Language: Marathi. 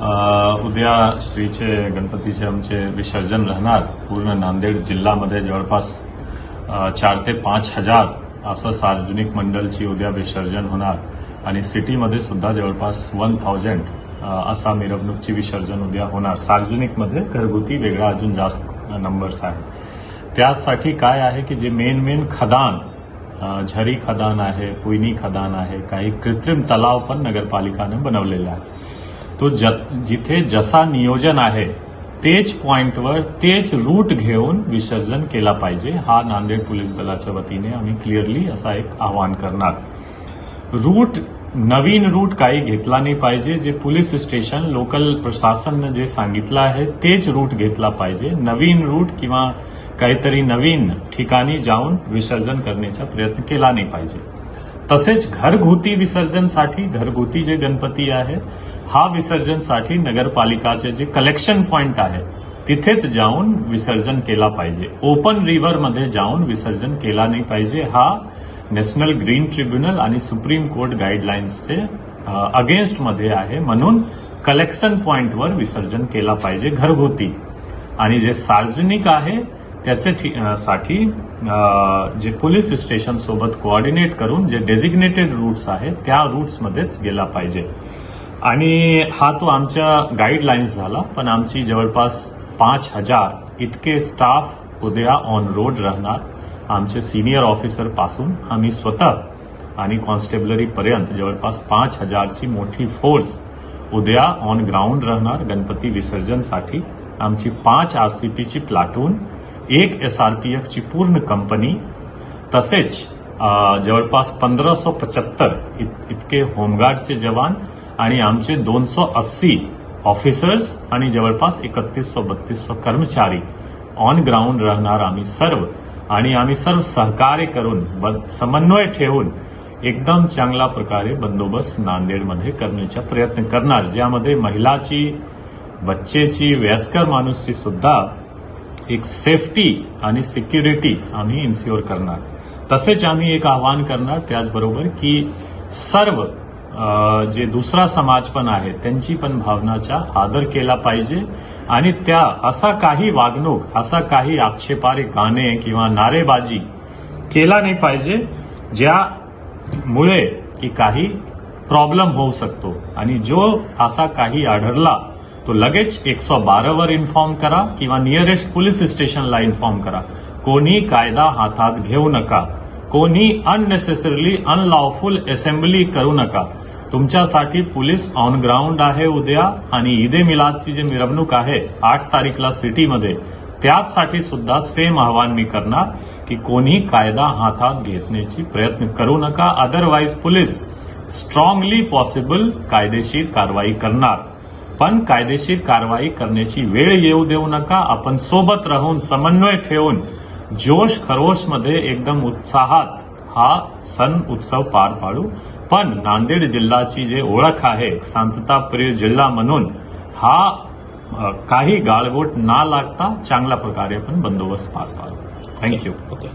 उद्या श्रीचे गणपतीचे आमचे विसर्जन राहणार पूर्ण नांदेड जिल्ह्यामध्ये जवळपास चार ते पाच हजार असं सार्वजनिक मंडळची उद्या विसर्जन होणार. आणि सिटीमध्ये सुद्धा जवळपास वन थाउजंड असा मिरवणूकची विसर्जन उद्या होणार. सार्वजनिकमध्ये घरगुती वेगळा अजून जास्त नंबर्स आहे त्यासाठी काय आहे की जे मेन मेन खदान झरी खदान आहे पुयनी खदान आहे काही कृत्रिम तलाव पण नगरपालिकानं बनवलेले आहे तो ज जिथे जसा नियोजन आहे तेच पॉइंटवर तेच रूट घेऊन विसर्जन केला पाहिजे हा नांदेड पोलीस दलाच्या वतीने आम्ही क्लिअरली असा एक आवाहन करणार. रूट नवीन रूट काही घेतला नाही पाहिजे जे पोलीस स्टेशन लोकल प्रशासननं जे सांगितलं आहे तेच रूट घेतला पाहिजे. नवीन रूट किंवा काहीतरी नवीन ठिकाणी जाऊन विसर्जन करण्याचा प्रयत्न केला नाही पाहिजे. तसेच घरगुती विसर्जनसाठी घरगुती जे गणपती आहे हा विसर्जनसाठी नगरपालिकाचे जे कलेक्शन पॉइंट आहे तिथेच जाऊन विसर्जन केला पाहिजे. ओपन रिव्हरमध्ये जाऊन विसर्जन केला नाही पाहिजे. हा नॅशनल ग्रीन ट्रिब्युनल आणि सुप्रीम कोर्ट गाईडलाईन्सचे अगेन्स्टमध्ये आहे म्हणून कलेक्शन पॉइंटवर विसर्जन केला पाहिजे घरगुती. आणि जे सार्वजनिक आहे त्याच्या साठी जे पोलीस स्टेशन सोबत कोऑर्डिनेट करून जे डेझिग्नेटेड रूट्स आहेत त्या रूट्समध्येच गेला पाहिजे. आणि हा तो आमच्या गाईडलाईन्स झाला पण आमची जवळपास पाच हजार इतके स्टाफ उद्या ऑन रोड राहणार. आमचे सिनियर ऑफिसरपासून आम्ही स्वतः आणि कॉन्स्टेबलरीपर्यंत जवळपास पाच हजारची मोठी फोर्स उद्या ऑन ग्राउंड राहणार. गणपती विसर्जनसाठी आमची पाच आर सी पीची प्लाटून एक एस आर पी एफची पूर्ण कंपनी तसेच जवळपास पंधराशे पचहत्तर इत- इतके होमगार्डचे जवान आणि आमचे दोनशे अस्सी ऑफिसर्स आणि जवळपास एकतीसशे बत्तीसशे कर्मचारी ऑन ग्राउंड राहणार आम्ही सर्व. आणि आम्ही सर्व सहकार्य करून ब- समन्वय ठेवून एकदम चांगल्या प्रकारे बंदोबस्त नांदेडमध्ये करण्याचा प्रयत्न करणार. ज्यामध्ये महिलाची बच्चेची वयस्कर माणूसची सुद्धा एक सेफ्टी आणि सिक्युरिटी आम्ही इन्स्युअर करणार. तसेच आम्ही एक आवाहन करणार त्याचबरोबर की सर्व जे दुसरा समाज पण आहे त्यांची पण भावनाचा आदर केला पाहिजे आणि त्या असा काही वागणूक असा काही आक्षेपारे गाणे किंवा नारेबाजी केला नाही पाहिजे ज्यामुळे की काही प्रॉब्लेम होऊ शकतो. आणि जो असा काही आढळला तो लगेच एकशे बारावर इन्फॉर्म करा किंवा नियरेस्ट पोलीस स्टेशनला इन्फॉर्म करा. कोणी कायदा हातात घेऊ नका. कोणी अननेसेसरीली अनलॉफुल असेंब्ली करू नका. तुमच्यासाठी पोलीस ऑन ग्राउंड आहे उद्या आणि ईदे मिलादची जी मिरवणूक आहे आठ तारीखला सिटीमध्ये त्याचसाठी सुद्धा सेम आव्हान मी करणार की कोणी कायदा हातात घेण्याची प्रयत्न करू नका. अदरवाईज पोलीस स्ट्रॉंगली पॉसिबल कायदेशीर कारवाई करणार. पण कायदेशीर कारवाई करण्याची वेळ येऊ देऊ नका. आपण सोबत राहून समन्वय ठेवून जोश खरोशमध्ये एकदम उत्साहात हा सण उत्सव पार पाडू. पण नांदेड जिल्ह्याची जे ओळख आहे शांतताप्रिय जिल्हा म्हणून हा काही गाळगोट ना लागता चांगल्या प्रकारे आपण बंदोबस्त पार पाडू. Thank you okay